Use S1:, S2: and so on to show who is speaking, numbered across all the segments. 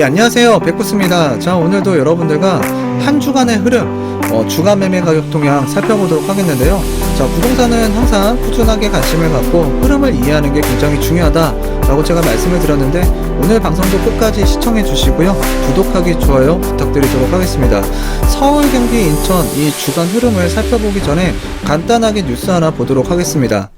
S1: 예, 안녕하세요. 백구스입니다. 자, 오늘도 여러분들과 한 주간의 흐름, 어, 주간 매매 가격 동향 살펴보도록 하겠는데요. 자, 부동산은 항상 꾸준하게 관심을 갖고 흐름을 이해하는 게 굉장히 중요하다라고 제가 말씀을 드렸는데 오늘 방송도 끝까지 시청해 주시고요. 구독하기, 좋아요 부탁드리도록 하겠습니다. 서울, 경기, 인천 이 주간 흐름을 살펴보기 전에 간단하게 뉴스 하나 보도록 하겠습니다.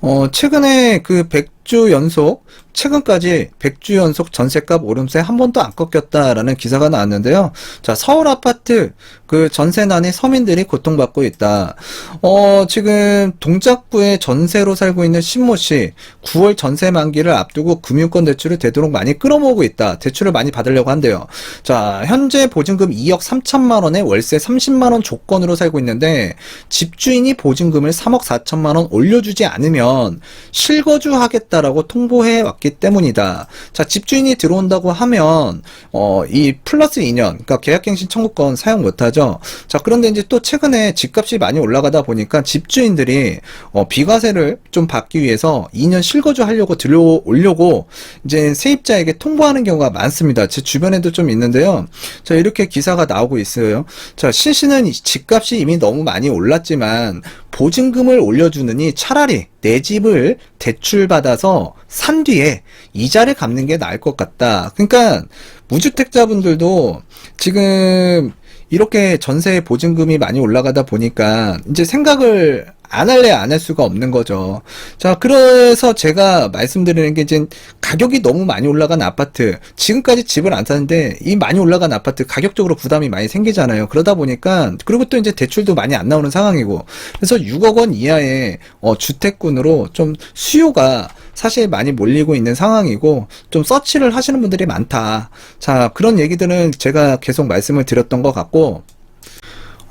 S1: 어, 최근에 그 100주 연속, 최근까지 100주 연속 전세값 오름세 한 번도 안 꺾였다라는 기사가 나왔는데요. 자, 서울 아파트 그 전세난에 서민들이 고통받고 있다. 어, 지금 동작구에 전세로 살고 있는 신모 씨, 9월 전세 만기를 앞두고 금융권 대출을 되도록 많이 끌어모으고 있다. 대출을 많이 받으려고 한대요. 자, 현재 보증금 2억 3천만 원에 월세 30만 원 조건으로 살고 있는데 집주인이 보증금을 3억 4천만 원 올려주지 않으면 실거주하겠다 라고 통보해 왔기 때문이다. 자, 집주인이 들어온다고 하면 어, 이 플러스 2년, 그러니까 계약갱신 청구권 사용 못하죠. 자, 그런데 이제 또 최근에 집값이 많이 올라가다 보니까 집주인들이 어, 비과세를 좀 받기 위해서 2년 실거주 하려고 들어오려고 이제 세입자에게 통보하는 경우가 많습니다. 제 주변에도 좀 있는데요. 자, 이렇게 기사가 나오고 있어요. 자, 신시는 이 집값이 이미 너무 많이 올랐지만 보증금을 올려주느니 차라리 내 집을 대출받아서 산 뒤에 이자를 갚는 게 나을 것 같다. 그러니까 무주택자분들도 지금 이렇게 전세 보증금이 많이 올라가다 보니까 이제 생각을 안 할래 안할 수가 없는 거죠. 자, 그래서 제가 말씀드리는 게 이제 가격이 너무 많이 올라간 아파트, 지금까지 집을 안 사는데 이 많이 올라간 아파트 가격적으로 부담이 많이 생기잖아요. 그러다 보니까 그리고 또 이제 대출도 많이 안 나오는 상황이고 그래서 6억 원 이하의 어, 주택군으로 좀 수요가 사실 많이 몰리고 있는 상황이고 좀 서치를 하시는 분들이 많다. 자, 그런 얘기들은 제가 계속 말씀을 드렸던 것 같고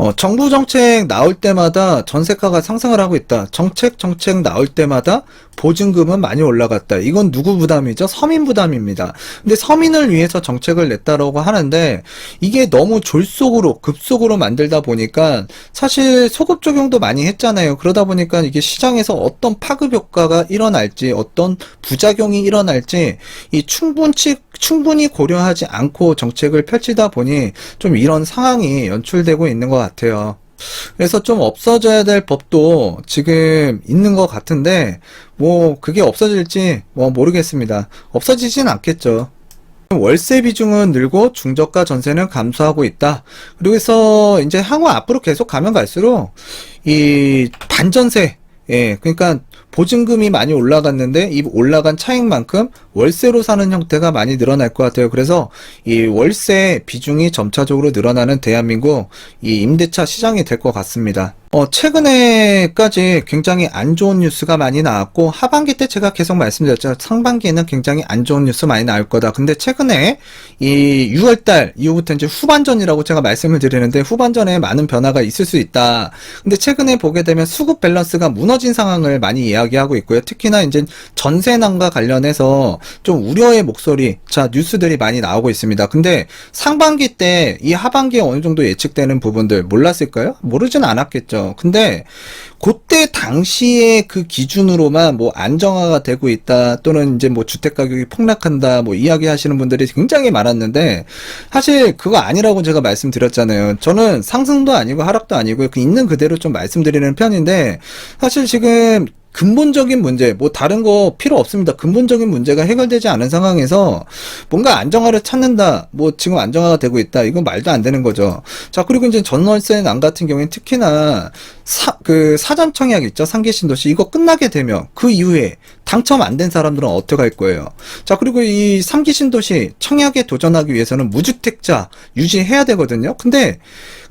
S1: 어, 정부 정책 나올 때마다 전세가가 상승을 하고 있다. 정책 정책 나올 때마다 보증금은 많이 올라갔다. 이건 누구 부담이죠? 서민 부담입니다. 근데 서민을 위해서 정책을 냈다라고 하는데 이게 너무 졸속으로 급속으로 만들다 보니까 사실 소급 적용도 많이 했잖아요. 그러다 보니까 이게 시장에서 어떤 파급 효과가 일어날지 어떤 부작용이 일어날지 이 충분치 충분히 고려하지 않고 정책을 펼치다 보니 좀 이런 상황이 연출되고 있는 것 같아요. 그래서 좀 없어져야 될 법도 지금 있는 것 같은데, 뭐, 그게 없어질지, 뭐, 모르겠습니다. 없어지진 않겠죠. 월세 비중은 늘고 중저가 전세는 감소하고 있다. 그리고 해서 이제 향후 앞으로 계속 가면 갈수록 이 반전세, 예, 그러니까 보증금이 많이 올라갔는데 이 올라간 차익만큼 월세로 사는 형태가 많이 늘어날 것 같아요. 그래서 이 월세 비중이 점차적으로 늘어나는 대한민국 이 임대차 시장이 될 것 같습니다. 어, 최근에까지 굉장히 안 좋은 뉴스가 많이 나왔고, 하반기 때 제가 계속 말씀드렸죠. 상반기에는 굉장히 안 좋은 뉴스 많이 나올 거다. 근데 최근에 이 6월 달 이후부터 이제 후반전이라고 제가 말씀을 드리는데, 후반전에 많은 변화가 있을 수 있다. 근데 최근에 보게 되면 수급 밸런스가 무너진 상황을 많이 이야기하고 있고요. 특히나 이제 전세난과 관련해서 좀 우려의 목소리, 자, 뉴스들이 많이 나오고 있습니다. 근데 상반기 때 이 하반기에 어느 정도 예측되는 부분들 몰랐을까요? 모르진 않았겠죠. 근데 그때 당시에 그 기준으로만 뭐 안정화가 되고 있다 또는 이제 뭐 주택 가격이 폭락한다 뭐 이야기하시는 분들이 굉장히 많았는데 사실 그거 아니라고 제가 말씀드렸잖아요. 저는 상승도 아니고 하락도 아니고 그 있는 그대로 좀 말씀드리는 편인데 사실 지금 근본적인 문제, 뭐 다른 거 필요 없습니다. 근본적인 문제가 해결되지 않은 상황에서 뭔가 안정화를 찾는다, 뭐 지금 안정화가 되고 있다, 이건 말도 안 되는 거죠. 자, 그리고 이제 전월세 난 같은 경우에는 특히나 사, 그 사전 청약 있죠? 상계 신도시 이거 끝나게 되면 그 이후에 당첨 안 된 사람들은 어떻게 할 거예요? 자, 그리고 이 3기 신도시 청약에 도전하기 위해서는 무주택자 유지해야 되거든요. 근데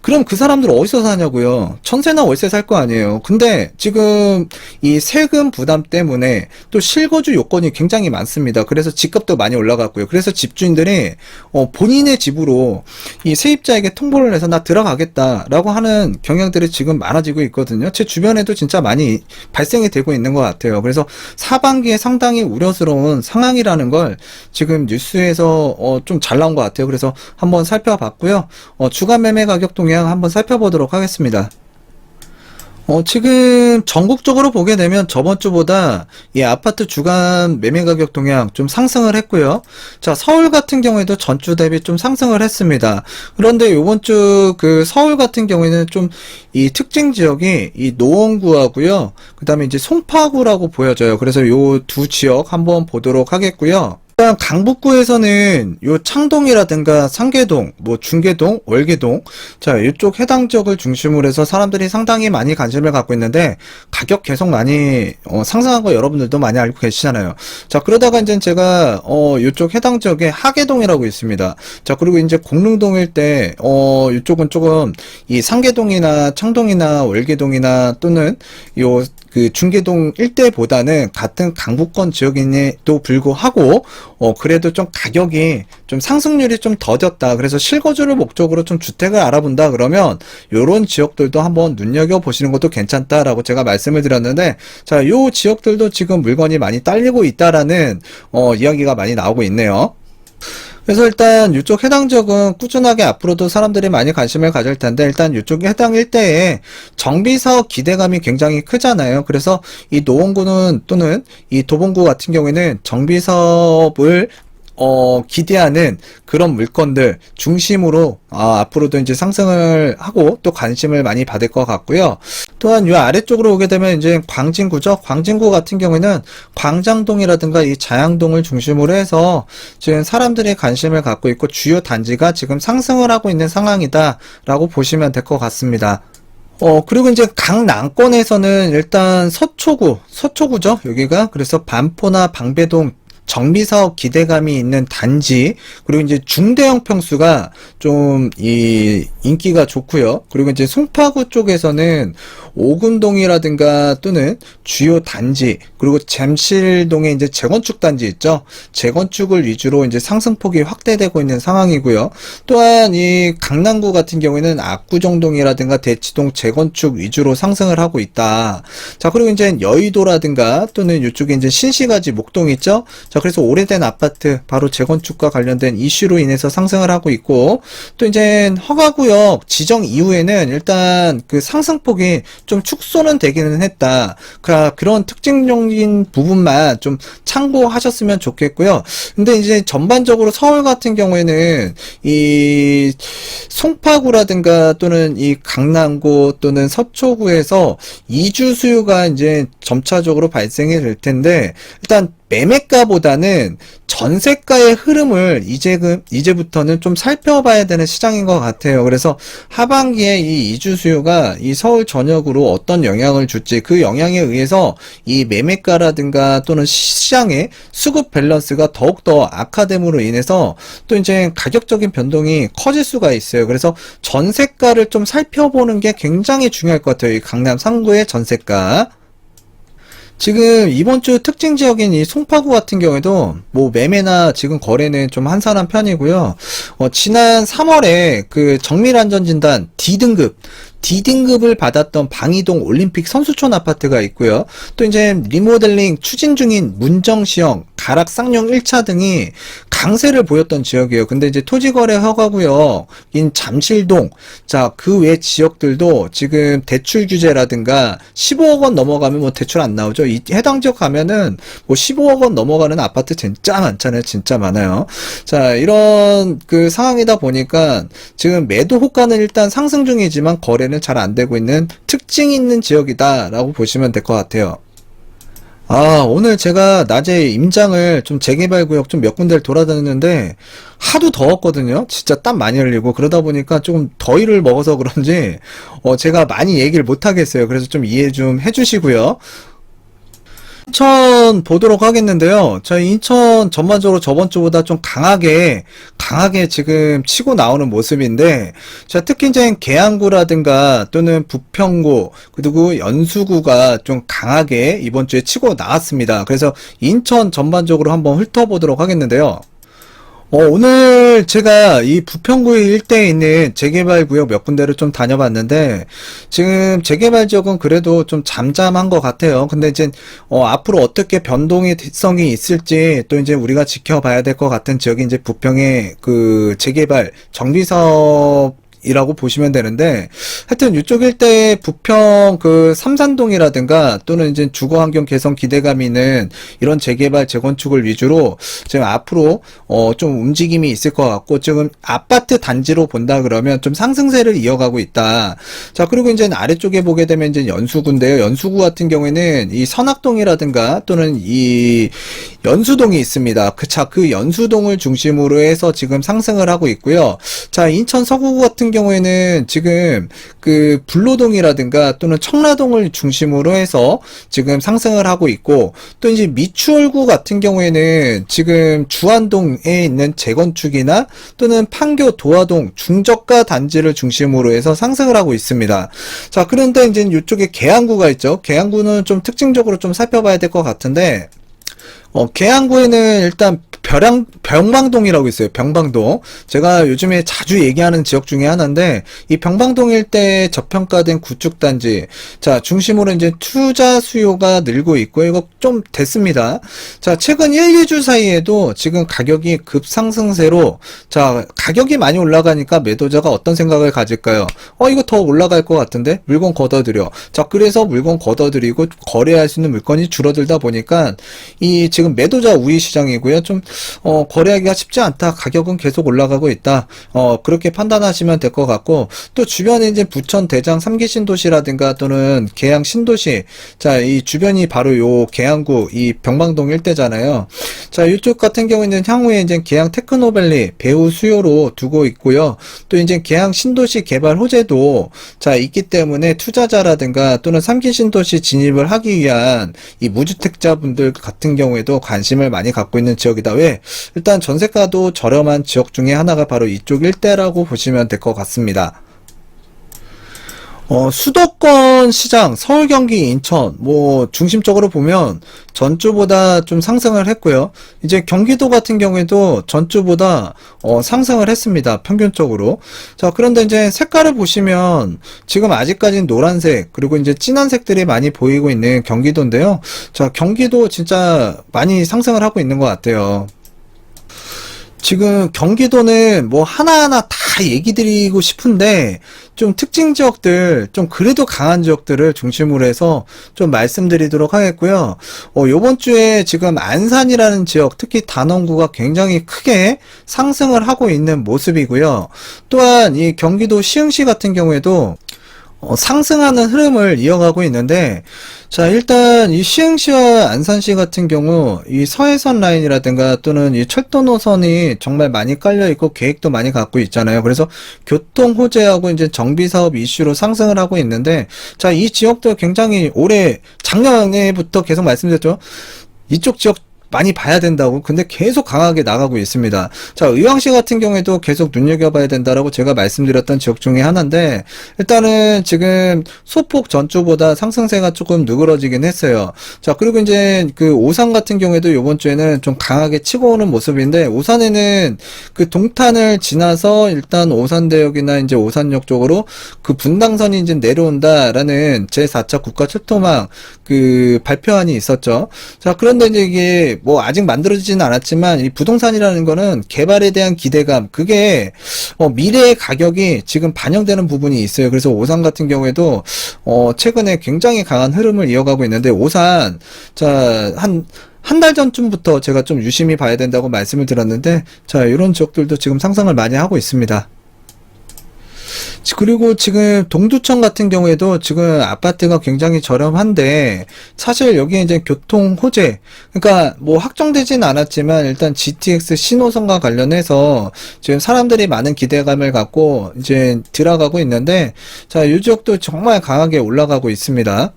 S1: 그럼 그 사람들 어디서 사냐고요? 천세나 월세 살 거 아니에요. 근데 지금 이 세금 부담 때문에 또 실거주 요건이 굉장히 많습니다. 그래서 집값도 많이 올라갔고요. 그래서 집주인들이 어, 본인의 집으로 이 세입자에게 통보를 해서 나 들어가겠다라고 하는 경향들이 지금 많아지고 있 거든요. 제 주변에도 진짜 많이 발생이 되고 있는 것 같아요. 그래서 사반기에 상당히 우려스러운 상황이라는 걸 지금 뉴스에서 어, 좀 잘 나온 것 같아요. 그래서 한번 살펴봤고요. 어, 주간 매매 가격 동향 한번 살펴보도록 하겠습니다. 어, 지금 전국적으로 보게 되면 저번 주보다 이 아파트 주간 매매 가격 동향 좀 상승을 했고요. 자, 서울 같은 경우에도 전주 대비 좀 상승을 했습니다. 그런데 요번 주 그 서울 같은 경우에는 좀 이 특징 지역이 이 노원구하고요. 그 다음에 이제 송파구라고 보여져요. 그래서 요 두 지역 한번 보도록 하겠고요. 일단 강북구에서는 요 창동이라든가 상계동, 뭐 중계동, 월계동, 자 이쪽 해당 지역을 중심으로 해서 사람들이 상당히 많이 관심을 갖고 있는데 가격 계속 많이 어, 상승한 거 여러분들도 많이 알고 계시잖아요. 자 그러다가 이제 제가 어 이쪽 해당 지역에 하계동이라고 있습니다. 자 그리고 이제 공릉동일 때어 이쪽은 조금 이 상계동이나 창동이나 월계동이나 또는 요그 중계동 일대보다는 같은 강북권 지역임에도 불구하고 어 그래도 좀 가격이 좀 상승률이 좀 더뎠다. 그래서 실거주를 목적으로 좀 주택을 알아본다 그러면 요런 지역들도 한번 눈여겨 보시는 것도 괜찮다라고 제가 말씀을 드렸는데 자, 요 지역들도 지금 물건이 많이 딸리고 있다라는 어 이야기가 많이 나오고 있네요. 그래서 일단 이쪽 해당 지역은 꾸준하게 앞으로도 사람들이 많이 관심을 가질 텐데 일단 이쪽 해당 일대에 정비 사업 기대감이 굉장히 크잖아요. 그래서 이 노원구는 또는 이 도봉구 같은 경우에는 정비 사업을 어, 기대하는 그런 물건들 중심으로 아, 앞으로도 이제 상승을 하고 또 관심을 많이 받을 것 같고요. 또한 이 아래쪽으로 오게 되면 이제 광진구죠. 광진구 같은 경우에는 광장동이라든가 이 자양동을 중심으로 해서 지금 사람들이 관심을 갖고 있고 주요 단지가 지금 상승을 하고 있는 상황이다라고 보시면 될 것 같습니다. 어, 그리고 이제 강남권에서는 일단 서초구, 서초구죠, 여기가. 그래서 반포나 방배동, 정비사업 기대감이 있는 단지, 그리고 이제 중대형 평수가 좀 이 인기가 좋고요. 그리고 이제 송파구 쪽에서는 오금동이라든가 또는 주요 단지, 그리고 잠실동에 이제 재건축 단지 있죠. 재건축을 위주로 이제 상승폭이 확대되고 있는 상황이고요. 또한 이 강남구 같은 경우에는 압구정동이라든가 대치동 재건축 위주로 상승을 하고 있다. 자, 그리고 이제 여의도라든가 또는 이쪽에 이제 신시가지 목동 있죠. 자, 그래서 오래된 아파트 바로 재건축과 관련된 이슈로 인해서 상승을 하고 있고 또 이제 허가구역 지정 이후에는 일단 그 상승폭이 좀 축소는 되기는 했다. 그 그런 특징적인 부분만 좀 참고하셨으면 좋겠고요. 근데 이제 전반적으로 서울 같은 경우에는 이 송파구라든가 또는 이 강남구 또는 서초구에서 이주 수요가 이제 점차적으로 발생이 될 텐데 일단 매매가보다는 전세가의 흐름을 이제 그 이제부터는 좀 살펴봐야 되는 시장인 것 같아요. 그래서 하반기에 이 이주 수요가 이 서울 전역으로 어떤 영향을 줄지 그 영향에 의해서 이 매매가라든가 또는 시장의 수급 밸런스가 더욱더 악화됨으로 인해서 또 이제 가격적인 변동이 커질 수가 있어요. 그래서 전세가를 좀 살펴보는 게 굉장히 중요할 것 같아요. 이 강남 상구의 전세가. 지금 이번 주 특징 지역인 이 송파구 같은 경우에도 뭐 매매나 지금 거래는 좀 한산한 편이고요. 어, 지난 3월에 그 정밀안전진단 D등급 D등급을 받았던 방이동 올림픽 선수촌 아파트가 있고요. 또 이제 리모델링 추진 중인 문정시형, 가락 쌍용 1차 등이 강세를 보였던 지역이에요. 근데 이제 토지거래 허가구역인 잠실동, 자, 그 외 지역들도 지금 대출 규제라든가 15억 원 넘어가면 뭐 대출 안 나오죠. 이 해당 지역 가면은 뭐 15억 원 넘어가는 아파트 진짜 많잖아요. 진짜 많아요. 자, 이런 그 상황이다 보니까 지금 매도 호가는 일단 상승 중이지만 거래는 잘 안 되고 있는 특징 있는 지역이다라고 보시면 될 것 같아요. 아, 오늘 제가 낮에 임장을 좀 재개발 구역 좀 몇 군데를 돌아다녔는데 하도 더웠거든요. 진짜 땀 많이 흘리고 그러다 보니까 조금 더위를 먹어서 그런지 어, 제가 많이 얘기를 못 하겠어요. 그래서 좀 이해 좀 해주시고요. 인천 보도록 하겠는데요. 저희 인천 전반적으로 저번 주보다 좀 강하게 강하게 지금 치고 나오는 모습인데 자 특히 이제 계양구라든가 또는 부평구 그리고 연수구가 좀 강하게 이번 주에 치고 나왔습니다. 그래서 인천 전반적으로 한번 훑어보도록 하겠는데요. 어, 오늘 제가 이 부평구 일대에 있는 재개발 구역 몇 군데를 좀 다녀봤는데, 지금 재개발 지역은 그래도 좀 잠잠한 것 같아요. 근데 이제, 어, 앞으로 어떻게 변동의 성이 있을지 또 이제 우리가 지켜봐야 될 것 같은 지역이 이제 부평의 그 재개발 정비 사업 이라고 보시면 되는데 하여튼 이쪽 일대 부평 그 삼산동이라든가 또는 이제 주거 환경 개선 기대감이 있는 이런 재개발 재건축을 위주로 지금 앞으로 어 좀 움직임이 있을 것 같고 지금 아파트 단지로 본다 그러면 좀 상승세를 이어가고 있다. 자 그리고 이제 아래쪽에 보게 되면 이제 연수구인데요. 연수구 같은 경우에는 이 선악동이라든가 또는 이 연수동이 있습니다. 그, 자, 그 연수동을 중심으로 해서 지금 상승을 하고 있고요. 자, 인천 서구구 같은 경우에는 지금 그 불로동이라든가 또는 청라동을 중심으로 해서 지금 상승을 하고 있고 또 이제 미추홀구 같은 경우에는 지금 주안동에 있는 재건축이나 또는 판교 도화동 중저가 단지를 중심으로 해서 상승을 하고 있습니다. 자, 그런데 이제 이쪽에 계양구가 있죠. 계양구는 좀 특징적으로 좀 살펴봐야 될 것 같은데 어, 계양구에는 일단 벼랑, 병방동이라고 있어요. 병방동. 제가 요즘에 자주 얘기하는 지역 중에 하나인데, 이 병방동 일대 저평가된 구축단지. 자, 중심으로 이제 투자 수요가 늘고 있고, 이거 좀 됐습니다. 자, 최근 1, 2주 사이에도 지금 가격이 급상승세로, 자, 가격이 많이 올라가니까 매도자가 어떤 생각을 가질까요? 어, 이거 더 올라갈 것 같은데? 물건 걷어들여. 자, 그래서 물건 걷어들이고 거래할 수 있는 물건이 줄어들다 보니까, 이 지금 매도자 우위 시장이고요. 좀 어, 거래하기가 쉽지 않다. 가격은 계속 올라가고 있다. 어, 그렇게 판단하시면 될 것 같고 또 주변에 이제 부천 대장 3기 신도시라든가 또는 계양 신도시 자, 이 주변이 바로 요 계양구 이 병방동 일대잖아요. 자, 이쪽 같은 경우에는 향후에 이제 계양 테크노밸리 배후 수요로 두고 있고요. 또 이제 계양 신도시 개발 호재도 자, 있기 때문에 투자자라든가 또는 3기 신도시 진입을 하기 위한 이 무주택자분들 같은 경우에도 관심을 많이 갖고 있는 지역이다. 왜? 일단 전세가도 저렴한 지역 중에 하나가 바로 이쪽 일대라고 보시면 될 것 같습니다. 어, 수도권 시장, 서울, 경기, 인천, 뭐, 중심적으로 보면 전주보다 좀 상승을 했고요. 이제 경기도 같은 경우에도 전주보다 어, 상승을 했습니다. 평균적으로. 자, 그런데 이제 색깔을 보시면 지금 아직까지는 노란색, 그리고 이제 진한 색들이 많이 보이고 있는 경기도인데요. 자, 경기도 진짜 많이 상승을 하고 있는 것 같아요. 지금 경기도는 뭐 하나하나 다 얘기 드리고 싶은데 좀 특징 지역들 좀 그래도 강한 지역들을 중심으로 해서 좀 말씀드리도록 하겠고요. 어, 요번 주에 지금 안산이라는 지역 특히 단원구가 굉장히 크게 상승을 하고 있는 모습이고요. 또한 이 경기도 시흥시 같은 경우에도 어, 상승하는 흐름을 이어가고 있는데, 자, 일단 이 시흥시와 안산시 같은 경우, 이 서해선 라인이라든가 또는 이 철도 노선이 정말 많이 깔려 있고 계획도 많이 갖고 있잖아요. 그래서 교통 호재하고 이제 정비 사업 이슈로 상승을 하고 있는데, 자, 이 지역도 굉장히 올해, 작년에부터 계속 말씀드렸죠. 이쪽 지역 많이 봐야 된다고 근데 계속 강하게 나가고 있습니다. 자, 의왕시 같은 경우에도 계속 눈여겨봐야 된다라고 제가 말씀드렸던 지역 중에 하나인데 일단은 지금 소폭 전주보다 상승세가 조금 누그러지긴 했어요. 자, 그리고 이제 그 오산 같은 경우에도 이번 주에는 좀 강하게 치고 오는 모습인데 오산에는 그 동탄을 지나서 일단 오산대역이나 이제 오산역 쪽으로 그 분당선이 이제 내려온다라는 제4차 국가 철도망 그 발표안이 있었죠. 자, 그런데 이제 이게 뭐 아직 만들어지지는 않았지만 이 부동산이라는 거는 개발에 대한 기대감 그게 어, 미래의 가격이 지금 반영되는 부분이 있어요. 그래서 오산 같은 경우에도 어, 최근에 굉장히 강한 흐름을 이어가고 있는데 오산 자한 한달 전쯤부터 제가 좀 유심히 봐야 된다고 말씀을 드렸는데 자 이런 지역들도 지금 상승을 많이 하고 있습니다. 그리고 지금 동두천 같은 경우에도 지금 아파트가 굉장히 저렴한데 사실 여기에 이제 교통 호재 그러니까 뭐 확정되진 않았지만 일단 GTX 신호선과 관련해서 지금 사람들이 많은 기대감을 갖고 이제 들어가고 있는데 자, 이 지역도 정말 강하게 올라가고 있습니다.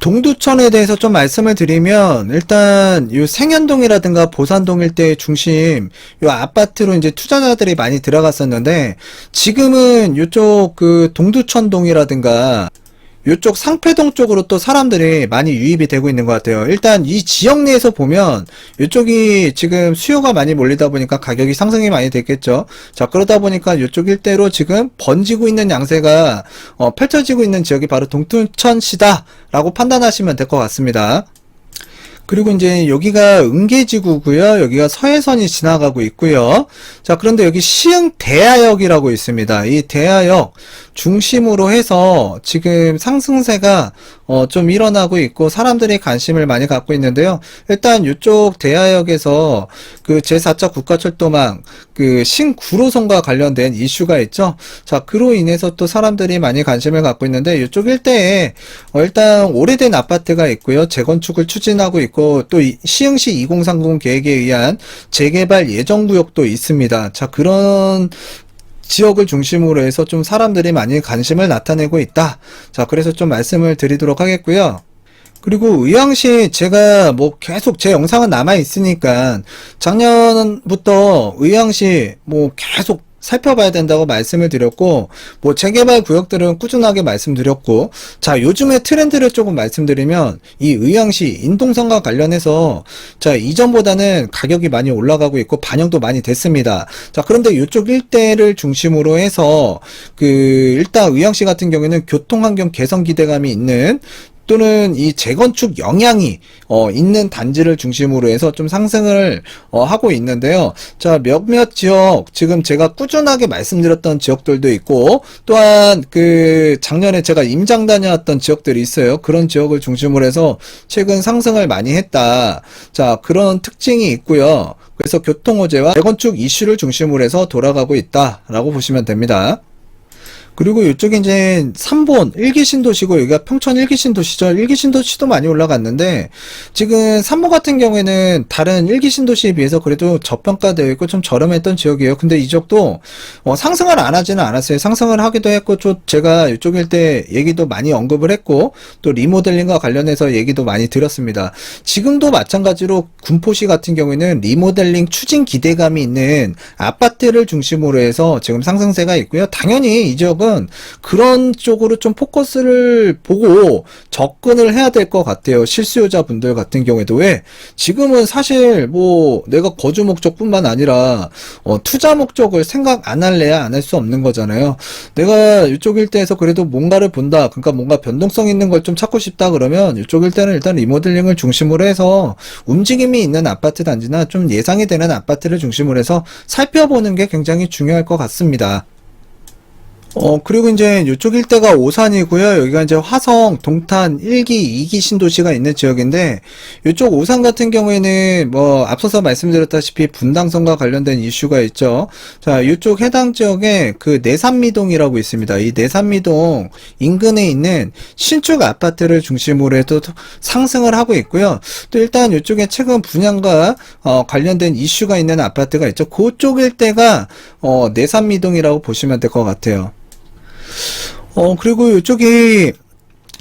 S1: 동두천에 대해서 좀 말씀을 드리면 일단 요 생현동이라든가 보산동 일대의 중심 요 아파트로 이제 투자자들이 많이 들어갔었는데 지금은 요쪽 그 동두천동이라든가 요쪽 상패동 쪽으로 또 사람들이 많이 유입이 되고 있는 것 같아요. 일단 이 지역 내에서 보면 요쪽이 지금 수요가 많이 몰리다 보니까 가격이 상승이 많이 됐겠죠. 자, 그러다 보니까 요쪽 일대로 지금 번지고 있는 양세가 어, 펼쳐지고 있는 지역이 바로 동두천시다라고 판단하시면 될 것 같습니다. 그리고 이제 여기가 은계지구고요. 여기가 서해선이 지나가고 있고요. 자, 그런데 여기 시흥 대하역이라고 있습니다. 이 대하역 중심으로 해서 지금 상승세가 어, 좀 일어나고 있고 사람들이 관심을 많이 갖고 있는데요. 일단 이쪽 대하역에서 그 제4차 국가철도망 그 신구로선과 관련된 이슈가 있죠. 자, 그로 인해서 또 사람들이 많이 관심을 갖고 있는데 이쪽 일대에 어, 일단 오래된 아파트가 있고요. 재건축을 추진하고 있고 또 이- 시흥시 2030 계획에 의한 재개발 예정 구역도 있습니다. 자, 그런 지역을 중심으로 해서 좀 사람들이 많이 관심을 나타내고 있다. 자, 그래서 좀 말씀을 드리도록 하겠고요. 그리고 의왕시 제가 뭐 계속 제 영상은 남아 있으니까 작년부터 의왕시 뭐 계속 살펴봐야 된다고 말씀을 드렸고 뭐 재개발 구역들은 꾸준하게 말씀드렸고 자 요즘의 트렌드를 조금 말씀드리면 이 의왕시 인동선과 관련해서 자 이전보다는 가격이 많이 올라가고 있고 반영도 많이 됐습니다. 자 그런데 이쪽 일대를 중심으로 해서 그 일단 의왕시 같은 경우에는 교통환경 개선 기대감이 있는 또는 이 재건축 영향이 어, 있는 단지를 중심으로 해서 좀 상승을 어, 하고 있는데요. 자 몇몇 지역 지금 제가 꾸준하게 말씀드렸던 지역들도 있고 또한 그 작년에 제가 임장 다녀왔던 지역들이 있어요. 그런 지역을 중심으로 해서 최근 상승을 많이 했다. 자 그런 특징이 있고요. 그래서 교통 호재와 재건축 이슈를 중심으로 해서 돌아가고 있다라고 보시면 됩니다. 그리고 이쪽에 이제 3본 1기 신도시고 여기가 평촌 1기 신도시죠. 1기 신도시도 많이 올라갔는데 지금 3본 같은 경우에는 다른 1기 신도시에 비해서 그래도 저평가되어 있고 좀 저렴했던 지역이에요. 근데 이 지역도 어, 상승을 안 하지는 않았어요. 상승을 하기도 했고 좀 제가 이쪽일 때 얘기도 많이 언급을 했고 또 리모델링과 관련해서 얘기도 많이 드렸습니다. 지금도 마찬가지로 군포시 같은 경우에는 리모델링 추진 기대감이 있는 아파트를 중심으로 해서 지금 상승세가 있고요. 당연히 이 지역은 그런 쪽으로 좀 포커스를 보고 접근을 해야 될 것 같아요. 실수요자분들 같은 경우에도 왜 지금은 사실 뭐 내가 거주 목적뿐만 아니라 어, 투자 목적을 생각 안 할래야 안 할 수 없는 거잖아요. 내가 이쪽 일대에서 그래도 뭔가를 본다. 그러니까 뭔가 변동성 있는 걸 좀 찾고 싶다 그러면 이쪽 일대는 일단 리모델링을 중심으로 해서 움직임이 있는 아파트 단지나 좀 예상이 되는 아파트를 중심으로 해서 살펴보는 게 굉장히 중요할 것 같습니다. 어, 그리고 이제 이쪽 일대가 오산이고요. 여기가 이제 화성, 동탄 1기, 2기 신도시가 있는 지역인데, 이쪽 오산 같은 경우에는 뭐, 앞서서 말씀드렸다시피 분당선과 관련된 이슈가 있죠. 자, 이쪽 해당 지역에 그 내산미동이라고 있습니다. 이 내산미동 인근에 있는 신축 아파트를 중심으로 해도 상승을 하고 있고요. 또 일단 이쪽에 최근 분양과 어, 관련된 이슈가 있는 아파트가 있죠. 그쪽 일대가 어, 내산미동이라고 보시면 될 것 같아요. 어, 그리고 이쪽이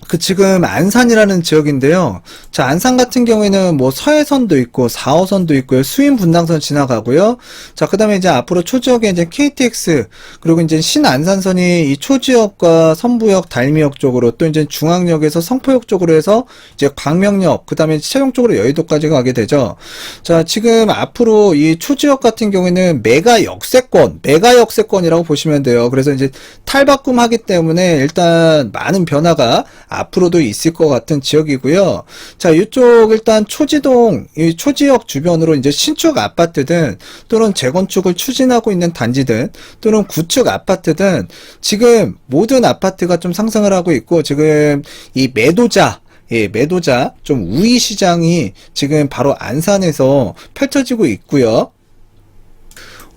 S1: 그 지금 안산이라는 지역인데요. 자, 안산 같은 경우에는 뭐 서해선도 있고 4호선도 있고요. 수인 분당선 지나가고요. 자, 그다음에 이제 앞으로 초지역에 이제 KTX 그리고 이제 신안산선이 이 초지역과 선부역, 달미역 쪽으로 또 이제 중앙역에서 성포역 쪽으로 해서 이제 광명역 그다음에 최종적으로 여의도까지 가게 되죠. 자, 지금 앞으로 이 초지역 같은 경우에는 메가 역세권, 메가 역세권이라고 보시면 돼요. 그래서 이제 탈바꿈하기 때문에 일단 많은 변화가 앞으로도 있을 것 같은 지역이고요. 자, 이쪽 일단 초지동, 이 초지역 주변으로 이제 신축 아파트든 또는 재건축을 추진하고 있는 단지든 또는 구축 아파트든 지금 모든 아파트가 좀 상승을 하고 있고 지금 이 매도자 예, 매도자 좀 우위 시장이 지금 바로 안산에서 펼쳐지고 있고요.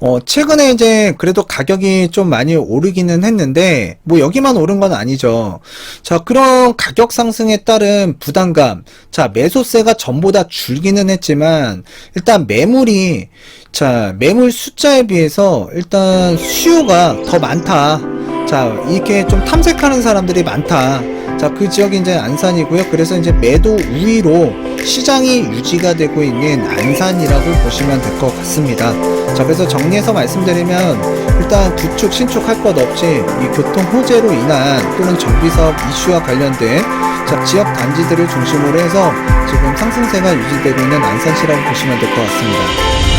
S1: 어, 최근에 이제 그래도 가격이 좀 많이 오르기는 했는데, 뭐 여기만 오른 건 아니죠. 자, 그런 가격 상승에 따른 부담감. 자, 매수세가 전보다 줄기는 했지만, 일단 매물이, 자, 매물 숫자에 비해서 일단 수요가 더 많다. 자, 이렇게 좀 탐색하는 사람들이 많다. 자, 그 지역이 이제 안산이고요. 그래서 이제 매도 우위로 시장이 유지가 되고 있는 안산이라고 보시면 될 것 같습니다. 자, 그래서 정리해서 말씀드리면 일단 구축, 신축 할 것 없이 이 교통 호재로 인한 또는 정비 사업 이슈와 관련된 자, 지역 단지들을 중심으로 해서 지금 상승세가 유지되고 있는 안산시라고 보시면 될 것 같습니다.